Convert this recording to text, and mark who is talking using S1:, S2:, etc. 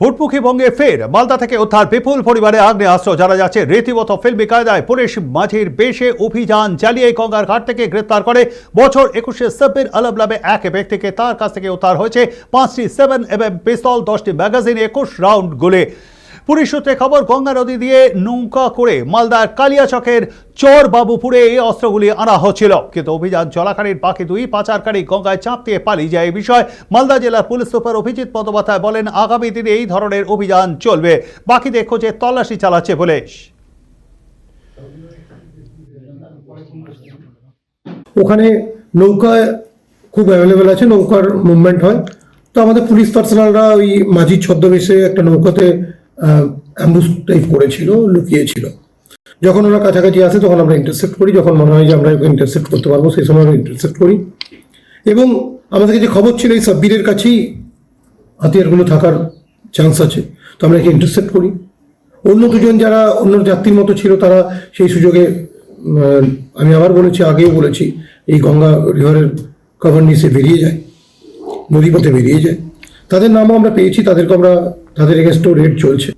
S1: ভোটমুখী বঙ্গে ফের মালদা থেকে উদ্ধার বিপুল পরিবারে আগ্নেয়াস্ত্র। জানা যাচ্ছে, রীতিমতো ফিল্মি কায়দায় পুলিশ মাঝির বেশে অভিযান চালিয়ে গঙ্গার ঘাট থেকে গ্রেপ্তার করে। বছর একুশে সাব্বির আলম এক ব্যক্তিকে তার কাছ থেকে উদ্ধার হয়েছে। পাঁচটি সেভেন এম পিস্তল, দশটি ম্যাগাজিন, একুশ রাউন্ড গুলি। পুলিশ সূত্রে খবর, গঙ্গা নদী দিয়ে নৌকা করে মালদার কালিয়াচকের চর বাবুপুরে এই অস্ত্রগুলি আনা হচ্ছিল। কিন্তু অভিযান চলাকালীন বাকি দুই পাচারকারী গঙ্গায় চাপ দিয়ে পালিয়ে যায় এই বিষয় মালদা জেলার পুলিশ সুপার অভিজিৎ বন্দ্যোপাধ্যায় বলেন, আগামী দিনে এই ধরনের অভিযান চলবে। বাকি দেখো যে তল্লাশি চালাচ্ছে পুলিশ।
S2: ওখানে নৌকায় খুব অ্যাভেলেবেল আছে, নৌকার মুভমেন্ট হয়। তো আমাদের পুলিশ পার্সোনালরা ওই মাঝির ছদ্মবেশে একটা নৌকাতে অ্যাম্বুস টাইপ করেছিল, লুকিয়েছিল। যখন ওরা কাছাকাছি আসে, তখন আমরা ইন্টারসেপ্ট করি। যখন মনে হয় যে আমরা ইন্টারসেপ্ট করতে পারব, সেই সময় আমরা ইন্টারসেপ্ট করি। এবং আমাদের যে খবর ছিল, এই সাব্বিরের কাছেই হাতিয়ারগুলো থাকার চান্স আছে। তো আমরা একে ইন্টারসেপ্ট করি। অন্য দুজন যারা অন্য যাত্রীর মতো ছিল, তারা সেই সুযোগে আমি আবার বলেছি, আগেও বলেছি, এই গঙ্গা রিভারের কভার নিচে বেরিয়ে যায়, নদীপথে বেরিয়ে যায়। তাদের নামও আমরা পেয়েছি, তাদেরকে আমরা, তাদের এগেনস্টও রেড চলছে।